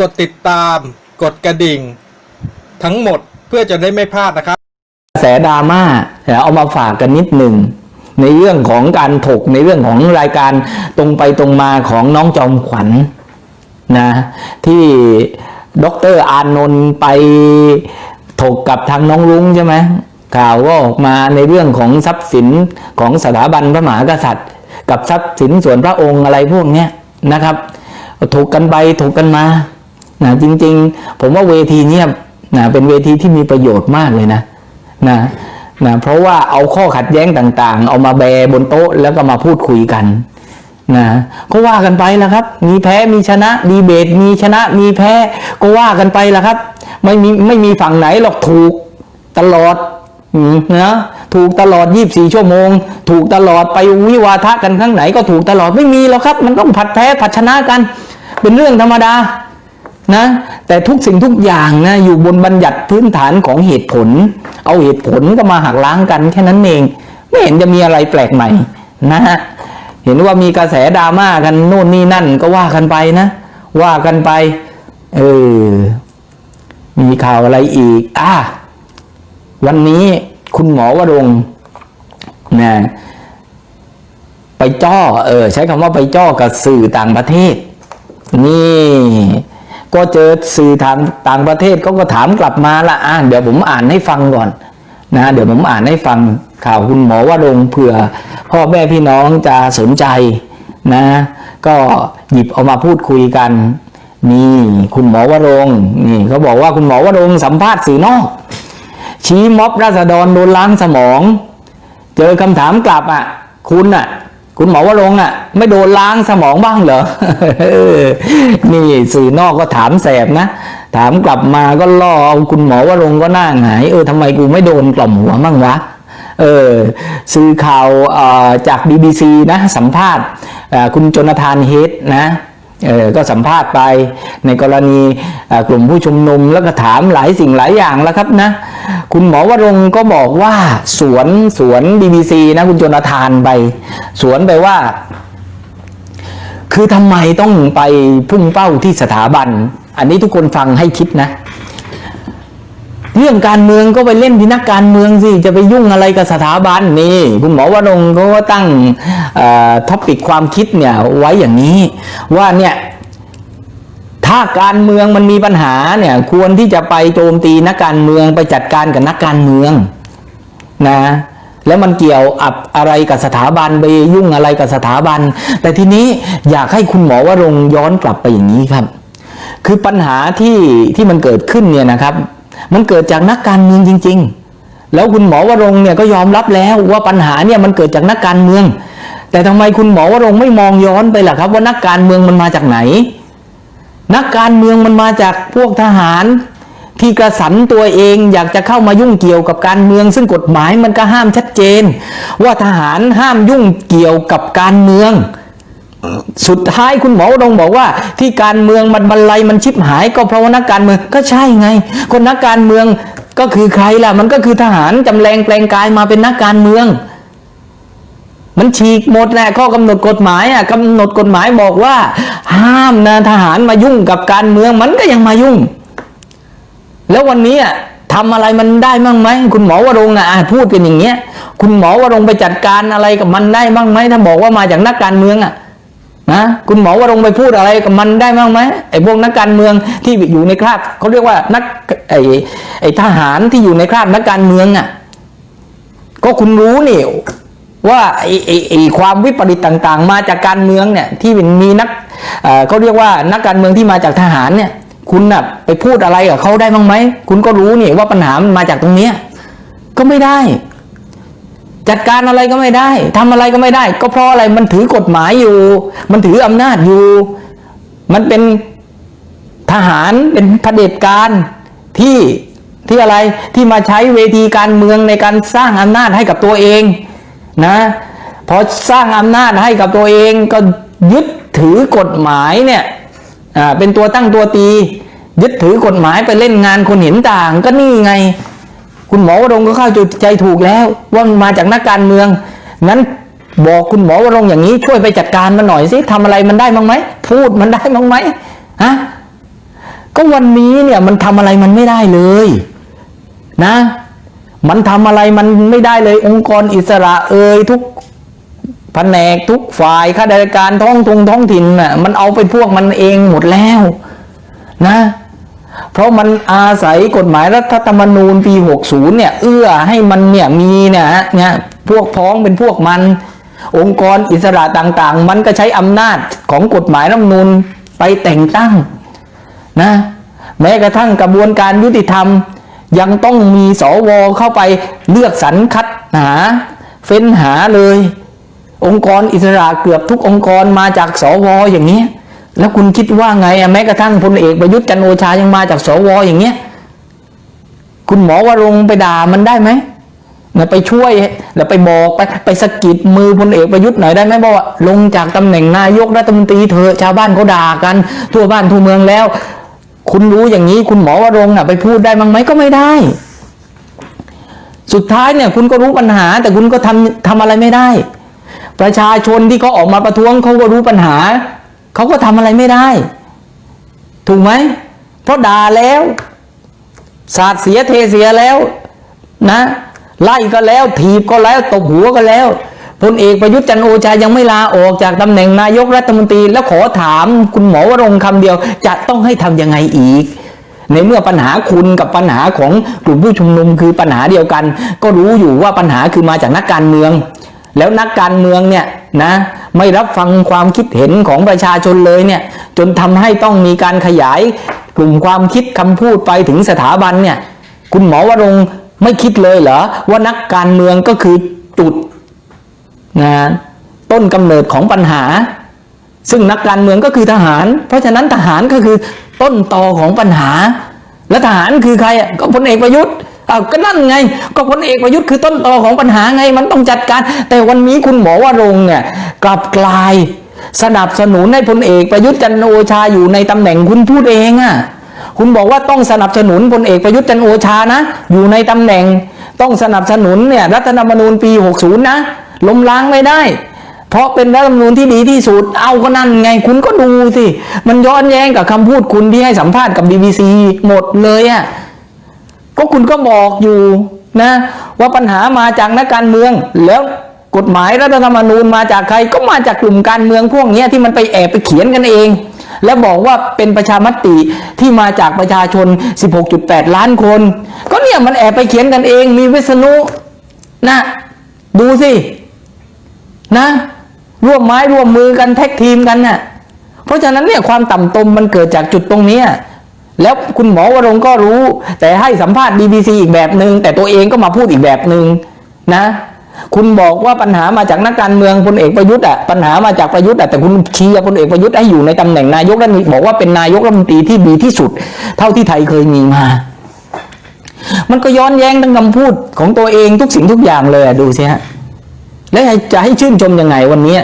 กดติดตาม กดกระดิ่ง ทั้งหมดเพื่อจะได้ไม่พลาดนะครับกระแสดราม่าเอามาฝากกันนิดหนึ่งในเรื่องของการถกในเรื่องของรายการตรงไปตรงมาของน้องจอมขวัญนะที่ดรอานนท์ไปถกกับทางน้องรุ้งใช่ไหมข่าวก็ออกมาในเรื่องของทรัพย์สินของสถาบันพระมหากษัตริย์ กับทรัพย์สินส่วนพระองค์อะไรพวกนี้นะครับ ถกกันไปถกกันมานะจริง ๆ ผมว่าเวทีเนี้ยนะเป็นเวทีที่มีประโยชน์มากเลยนะนะนะเพราะว่าเอาข้อขัดแย้งต่างๆ เอามาแบร์บนโต๊ะแล้วก็มาพูดคุยกันนะก็ว่ากันไปแล้วครับ มีแพ้มีชนะดีเบต มีชนะมีแพ้ก็ว่ากันไปแล้วครับ ไม่มีไม่มีฝั่งไหนหรอกถูกตลอดนะถูกตลอด 24 ชั่วโมง ถูกตลอดไปวิวาทะกันข้างไหนก็ถูกตลอดไม่มีหรอกครับ มันต้องผัดแพ้ผัดชนะกัน เป็นเรื่องธรรมดานะแต่ทุกสิ่งทุกอย่างนะอยู่บนบัญญัติพื้นฐานของเหตุผล เอาเหตุผลก็มาหักล้างกันแค่นั้นเอง ไม่เห็นจะมีอะไรแปลกใหม่นะฮะเห็นว่ามีกระแสดราม่ากันโน่นนี่นั่นก็ว่ากันไปนะ ว่ากันไปเออมีข่าวอะไรอีกอะวันนี้คุณหมอวรงนะไปจ้อเออใช้คำว่าไปจ้อกับสื่อต่างประเทศ นี่ก็เจอสื่อทางต่างประเทศเขาก็ถามกลับมาละอะเดี๋ยวผมอ่านให้ฟังก่อนนะเดี๋ยวผมอ่านให้ฟังข่าวคุณหมอว่ารงเผื่อ พ่อแม่พี่น้องจะสนใจนะ ก็หยิบเอามาพูดคุยกัน นี่คุณหมอวรงนี่เขาบอกว่าคุณหมอวรงสัมภาษณ์สื่อนอกชี้ม็อบราษฎรโดนล้างสมอง เจอคำถามกลับอะ คุณอะ คุณหมอวรงค์อะ ไม่โดนล้างสมองบ้างเหรอนี่สื่อนอกก็ถามแสบนะ ถามกลับมาก็ล่อเอาคุณหมอวรงก็หน้าหงายเออทำไมกูไม่โดนกล่อมหัวบ้างวะเออสื่อข่าวเอ่อจาก BBC นะ สัมภาษณ์คุณจนทานเฮดนะ ก็สัมภาษณ์ไปในกรณีกลุ่มผู้ชุมนุมแล้วก็ถามหลายสิ่งหลายอย่างแล้วครับนะ คุณหมอวรงก็บอกว่าสวนสวน BBC นะคุณโจนาธานไปสวนไปว่า คือทำไมต้องไปพุ่งเป้าที่สถาบัน อันนี้ทุกคนฟังให้คิดนะ เรื่องการเมืองก็ไปเล่นที่นักการเมืองสิจะไปยุ่งอะไรกับสถาบันนี่คุณหมอวรงค์เขาก็ตั้งท็อปิกความคิดเนี่ยไว้อย่างนี้ว่าเนี่ยถ้าการเมืองมันมีปัญหาเนี่ยควรที่จะไปโจมตีนักการเมืองไปจัดการกับนักการเมืองนะแล้วมันเกี่ยวอับอะไรกับสถาบันไปยุ่งอะไรกับสถาบัน แต่ทีนี้อยากให้คุณหมอวรงย้อนกลับไปอย่างนี้ครับ คือปัญหาที่ที่มันเกิดขึ้นเนี่ยนะครับ มันเกิดจากนักการเมืองจริง ๆ แล้วคุณหมอวรงเนี่ยก็ยอมรับแล้วว่าปัญหาเนี่ยมันเกิดจากนักการเมือง แต่ทำไมคุณหมอวรงไม่มองย้อนไปล่ะครับ ว่านักการเมืองมันมาจากไหน นักการเมืองมันมาจากพวกทหาร ที่กระสันตัวเองอยากจะเข้ามายุ่งเกี่ยวกับการเมือง ซึ่งกฎหมายมันก็ห้ามชัดเจน ว่าทหารห้ามยุ่งเกี่ยวกับการเมือง สุดท้ายคุณหมอรงบอกว่า ที่การเมืองมันบรรลัยมันชิบหาย ก็เพราะว่านักการเมืองก็ใช่ไง คนนักการเมืองก็คือใครล่ะ มันก็คือทหารจำแรงแปลงกายมาเป็นนักการเมือง มันฉีกหมดแหละข้อกำหนดกฎหมายอะกำหนดกฎหมายบอกว่า ห้ามนะทหารมายุ่งกับการเมืองมันก็ยังมายุ่ง แล้ววันนี้อะทำอะไรมันได้บ้างไหมคุณหมอวรงอะอะพูดกันอย่างเงี้ย คุณหมอวรงไปจัดการอะไรกับมันได้บ้างไหมถ้าบอกว่ามาจากนักการเมืองอะ นะคุณหมอวรงไปพูดอะไรกับมันได้บ้างไหมไอ้พวกนักการเมืองที่อยู่ในคราบเขาเรียกว่านักไอ้ไอ้ทหารที่อยู่ในคราบนักการเมืองอะ ก็คุณรู้นี่ว่าไอ้ไอ้ไอ้ความวิปริตต่างๆ มาจากการเมืองเนี่ย ที่มีนักเอ่อเขาเรียกว่านักการเมืองที่มาจากทหารเนี่ย คุณน่ะไปพูดอะไรกับเขาได้บ้างไหมคุณก็รู้นี่ว่าปัญหามันมาจากตรงเนี้ยก็ไม่ได้ จัดการอะไรก็ไม่ได้ทำอะไรก็ไม่ได้ ก็เพราะอะไรมันถือกฎหมายอยู่ มันถืออำนาจอยู่ มันเป็นทหารเป็นเผด็จการที่ที่อะไรที่มาใช้เวทีการเมืองในการสร้างอำนาจให้กับตัวเองนะพอสร้างอำนาจให้กับตัวเองก็ยึดถือกฎหมายเนี่ยอ่าเป็นตัวตั้งตัวตี ยึดถือกฎหมายไปเล่นงานคนเห็นต่างก็นี่ไง คุณหมอวรงก็เข้าใจถูกแล้ว ว่ามันมาจากนักการเมืองนั้นบอกคุณหมอวรงอย่างนี้ช่วยไปจัดการมันหน่อยสิทำอะไรมันได้บ้งไหมพูดมันได้บ้งไหมฮะก็วันนี้เนี่ยมันทำอะไรมันไม่ได้เลย นะ มันทำอะไรมันไม่ได้เลย องค์กรอิสระเอ่ยทุกแผนกทุกฝ่ายข้าราชการท้องทงท้องถิ่นน่ะมันเอาเป็นพวกมันเองหมดแล้ว นะ เพราะมันอาศัยกฎหมายรัฐธรรมนูญปี 60 เนี่ย เอื้อให้มันเนี่ยมีเนี่ยฮะเนี่ยพวกพ้องเป็นพวกมัน องค์กรอิสระต่างๆ มันก็ใช้อำนาจของกฎหมายรัฐธรรมนูญไปแต่งตั้งนะแม้กระทั่งกระบวนการยุติธรรม ยังต้องมีสวเข้าไปเลือกสรรคัดหา เฟ้นหาเลย องค์กรอิสระเกือบทุกองค์กรมาจากสวอย่างนี้ย แล้วคุณคิดว่าไงอะแม้กระทั่งพลเอกประยุทธ์จันโอชายังมาจากสวอย่างเงี้ย คุณหมอวรงไปด่ามันได้ไหมนะไปช่วยแล้วไปบอกไปไปสะกิดมือพลเอกประยุทธ์หน่อยได้ไหมบอกว่าลงจากตำแหน่งนายกรัฐมนตรีเถอะชาวบ้านเขาด่ากัน ทั่วบ้านทั่วเมืองแล้ว คุณรู้อย่างนี้คุณหมอวรงค์น่ะ ไปพูดได้มั้งไหมก็ไม่ได้ สุดท้ายเนี่ย คุณก็รู้ปัญหา แต่คุณก็ทำทำอะไรไม่ได้ ประชาชนที่เขาออกมาประท้วงเขาก็รู้ปัญหา เขาก็ทำอะไรไม่ได้ ถูกไหมเพราะด่าแล้วสาดเสียเทเสียแล้ว นะ ไล่ก็แล้ว ถีบก็แล้วตบหัวก็แล้วพลเอกประยุทธ์จันโอชายังไม่ลาออกจากตำแหน่งนายกรัฐมนตรี แล้วขอถามคุณหมอวรงค์คำเดียว จะต้องให้ทำยังไงอีก ในเมื่อปัญหาคุณกับปัญหาของกลุ่มผู้ชุมนุมคือปัญหาเดียวกัน ก็รู้อยู่ว่าปัญหาคือมาจากนักการเมือง แล้วนักการเมืองเนี่ยนะ ไม่รับฟังความคิดเห็นของประชาชนเลยเนี่ยจนทำให้ต้องมีการขยายกลุ่มความคิดคำพูดไปถึงสถาบันเนี่ยคุณหมอวรงไม่คิดเลยเหรอว่านักการเมืองก็คือจุดนะต้นกำเนิดของปัญหา ซึ่งนักการเมืองก็คือทหาร เพราะฉะนั้นทหารก็คือต้นตอของปัญหา และทหารคือใครอะก็พลเอกประยุทธ์ เอาก็นั่นไง ก็พลเอกประยุทธ์คือต้นตอของปัญหาไงมันต้องจัดการ แต่วันนี้คุณหมอวรงเนี่ยกลับกลาย สนับสนุนให้พลเอกประยุทธ์จันโอชาอยู่ในตำแหน่งคุณพูดเองอะคุณบอกว่าต้องสนับสนุนพลเอกประยุทธ์จันโอชานะ อยู่ในตำแหน่ง ต้องสนับสนุนเนี่ยรัฐธรรมนูญปี 60 นะล้มล้างไม่ได้ เพราะเป็นรัฐธรรมนูญที่ดีที่สุดเอาก็นั่นไงคุณก็ดูสิ มันย้อนแย้งกับคำพูดคุณที่ให้สัมภาษณ์กับ BBC หมดเลยอะ่ะ ก็คุณก็บอกอยู่นะว่าปัญหามาจากนักการเมือง แล้วกฎหมายรัฐธรรมนูญมาจากใครก็มาจากกลุ่มการเมืองพวกนี้ที่มันไปแอบไปเขียนกันเอง แล้วบอกว่าเป็นประชามติที่มาจากประชาชน 16.8 ล้านคน ก็เนี่ยมันแอบไปเขียนกันเอง มีวิษณุนะดูสินะร่วมไม้ร่วมมือกันแท็กทีมกันน่ะเพราะฉะนั้นเนี่ยความต่ำตมมันเกิดจากจุดตรงนี้ แล้วคุณหมอวรงก็รู้ แต่ให้สัมภาษณ์ BBC อีกแบบหนึง่งแต่ตัวเองก็มาพูดอีกแบบหนึง่งนะ คุณบอกว่าปัญหามาจากนักการเมืองพลเอกประยุทธ์อะปัญหามาจากประยุทธ์อะแต่คุณเชียร์พลเอกประยุทธ์ให้อยู่ในตำแหน่งนายกรัฐมนตรีบอกว่าเป็นนายกรัฐมนตรีที่ดีที่สุด เท่าที่ไทยเคยมีมา มันก็ย้อนแย้งทั้งคำพูดของตัวเองทุกสิ่งทุกอย่างเลยดูสิฮะแล้วจะให้ชื่นชมยังไงวันนี้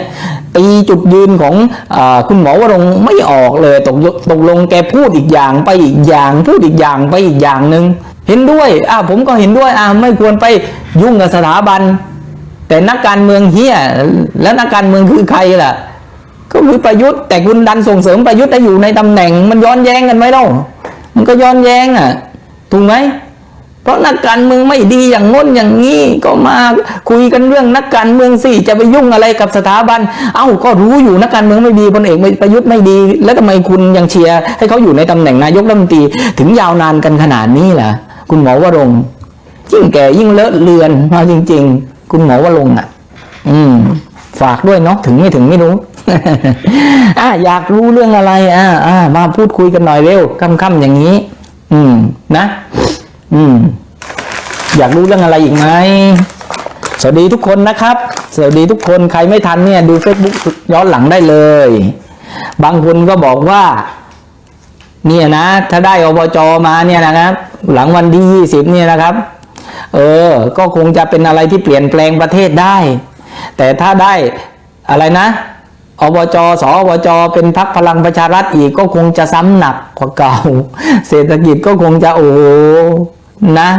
ตีจุดยืนของอคุณหมอวรงไม่ออกเลยตกตกลงแกพูดอีกอย่างไปอีกอย่าง พูดอีกอย่างไปอีกอย่างหนึ่งเห็นด้วยอ่าผมก็เห็นด้วยอ่าไม่ควรไปยุ่งกับสถาบัน แต่นักการเมืองเฮียแล้วนักการเมืองคือใครล่ะ ก็คือประยุทธ์แต่คุณดันส่งเสริมประยุทธ์ให้อยู่ในตำแหน่ง มันย้อนแย้งกันไหมเล่ามันก็ย้อนแย้งอะถูกไหม เพราะนักการเมืองไม่ดีอย่างง้นอย่างนี้ก็มาคุยกันเรื่องนักการเมืองสิจะไปยุ่งอะไรกับสถาบัน เอ้าก็รู้อยู่นักการเมืองไม่ดีพลเอกประยุทธ์ไม่ดี แล้วทำไมคุณยังเชียร์ให้เขาอยู่ในตำแหน่งนายกรัฐมนตรีถึงยาวนานกันขนาดนี้ล่ะ คุณหมอวรงยิ่งแก่ยิ่งเลอะเลือนมาจริง ๆ คุณหมอวรงอะ อืม ฝากด้วยเนาะถึงไม่ถึงไม่รู้อะอยากรู้เรื่องอะไร อ่าอ่ามาพูดคุยกันหน่อยเร็วค่ำๆอย่างนี้ อืม นะ อืม อยากรู้เรื่องอะไรอีกไหมสวัสดีทุกคนนะครับ สวัสดีทุกคนใครไม่ทันเนี่ย ดู Facebook ย้อนหลังได้เลย บางคนก็บอกว่า เนี่ยนะ ถ้าได้อบจมาเนี่ยนะครับ หลังวันที่ยี่สิบเนี่ยนะครับ เออ ก็คงจะเป็นอะไรที่เปลี่ยนแปลงประเทศได้ แต่ถ้าได้อะไรนะ อบจสอบจเป็นพักพลังประชารัฐอีกก็คงจะซ้ำหนักกว่าเก่า เศรษฐกิจก็คงจะโอ้นะ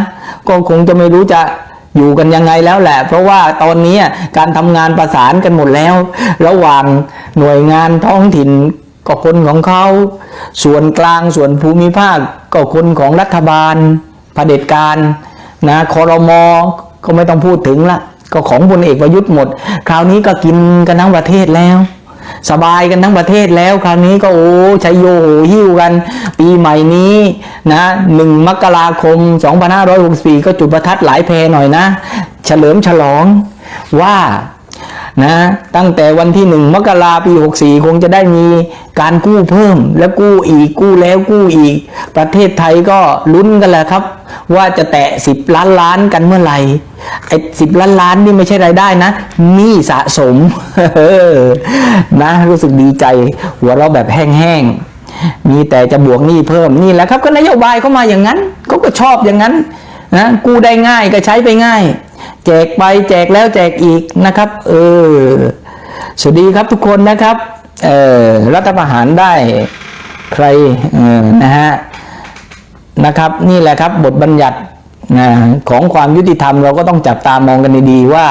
ก็คงจะไม่รู้จะอยู่กันยังไงแล้วแหละ เพราะว่าตอนนี้การทำงานประสานกันหมดแล้ว ระหว่างหน่วยงานท้องถิ่นก็คนของเขา ส่วนกลางส่วนภูมิภาคก็คนของรัฐบาลเผด็จการนะคอรมอก็ไม่ต้องพูดถึงละก็ของพลเอกประยุทธ์หมด คราวนี้ก็กินกันทั้งประเทศแล้ว สบายกันทั้งประเทศแล้วครั้งนี้ก็โอ้ชัยโยโหหิ้วกัน ปีใหม่นี้นะหนึ่งมกราคม 2564 ก็จุดประทัดหลายแพหน่อยนะ เฉลิมฉลองว่า นะตั้งแต่วันที่หนึ่งมกราปี 64 คงจะได้มีการกู้เพิ่ม แล้วกู้อีกกู้แล้วกู้อีก ประเทศไทยก็ลุ้นกันแหละครับ ว่าจะแตะ 10 ล้านล้านกันเมื่อไหร่ไอ้สิบล้านล้านนี่ไม่ใช่รายได้นะหนี้สะสมนะรู้สึกดีใจ หัวเราแบบแห้งๆมีแต่จะบวกหนี้เพิ่มนี่แหละครับก็นโยบายเข้ามาอย่างนั้นเขาก็ชอบอย่างนั้น นะกู้ได้ง่ายก็ใช้ไปง่าย แจกไปแจกแล้วแจกอีกนะครับ เออสวัสดีครับทุกคนนะครับเออรัฐประหารได้ใครเออนะฮะนะครับ นี่แหละครับบทบัญญัติ ของความยุติธรรมเราก็ต้องจับตามองกันดีๆว่า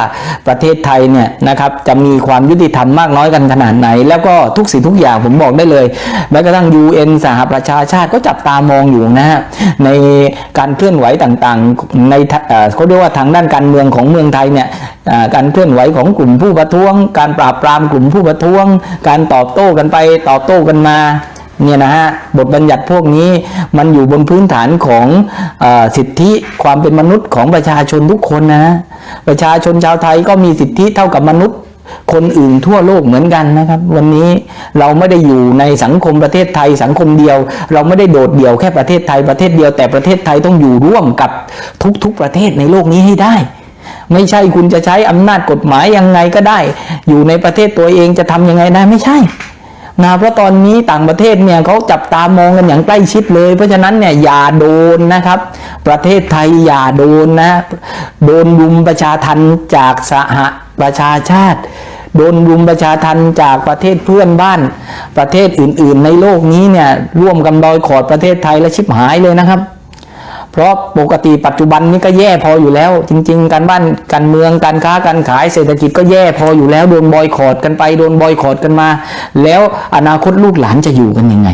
ประเทศไทยเนี่ยนะครับจะมีความยุติธรรมมากน้อยกันขนาดไหน แล้วก็ทุกสิ่งทุกอย่างผมบอกได้เลยแม้กระทั่ง UN สหประชาชาติก็จับตามองอยู่นะฮะในการเคลื่อนไหวต่างๆในเขาเรียกว่าทางด้านการเมืองของเมืองไทยเนี่ยการเคลื่อนไหวของกลุ่มผู้ประท้วง การปราบปรามกลุ่มผู้ประท้วง การตอบโต้กันไปตอบโต้กันมา เนี่ยนะฮะบทบัญญัติพวกนี้มันอยู่บนพื้นฐานของอสิทธิความเป็นมนุษย์ของประชาชนทุกคนนะฮะประชาชนชาวไทยก็มีสิทธิเท่ากับมนุษย์ คนอื่นทั่วโลกเหมือนกันนะครับ วันนี้เราไม่ได้อยู่ในสังคมประเทศไทยสังคมเดียว เราไม่ได้โดดเดี่ยวแค่ประเทศไทยประเทศเดียว แต่ประเทศไทยต้องอยู่ร่วมกับทุกๆประเทศในโลกนี้ให้ได้ไม่ใช่คุณจะใช้อำนาจกฎหมายยังไงก็ได้ อยู่ในประเทศตัวเองจะทำยังไงได้ไม่ใช่ นะเพราะตอนนี้ต่างประเทศเนี่ยเขาจับตามองกันอย่างใกล้ชิดเลย เพราะฉะนั้นเนี่ยอย่าโดนนะครับ ประเทศไทยอย่าโดนนะ โดนรุมประชาทันจากสหประชาชาติ โดนรุมประชาทันจากประเทศเพื่อนบ้าน ประเทศอื่น ๆ ในโลกนี้เนี่ยร่วมกันดอยขอดประเทศไทยและชิบหายเลยนะครับ เพราะปกติปัจจุบันนี้ก็แย่พออยู่แล้ว จริง ๆ การบ้านการเมืองการค้าการขายเศรษฐกิจก็แย่พออยู่แล้วโดนบอยคอรดกันไปโดนบอยคอรดกันมา แล้วอนาคตลูกหลานจะอยู่กันยังไง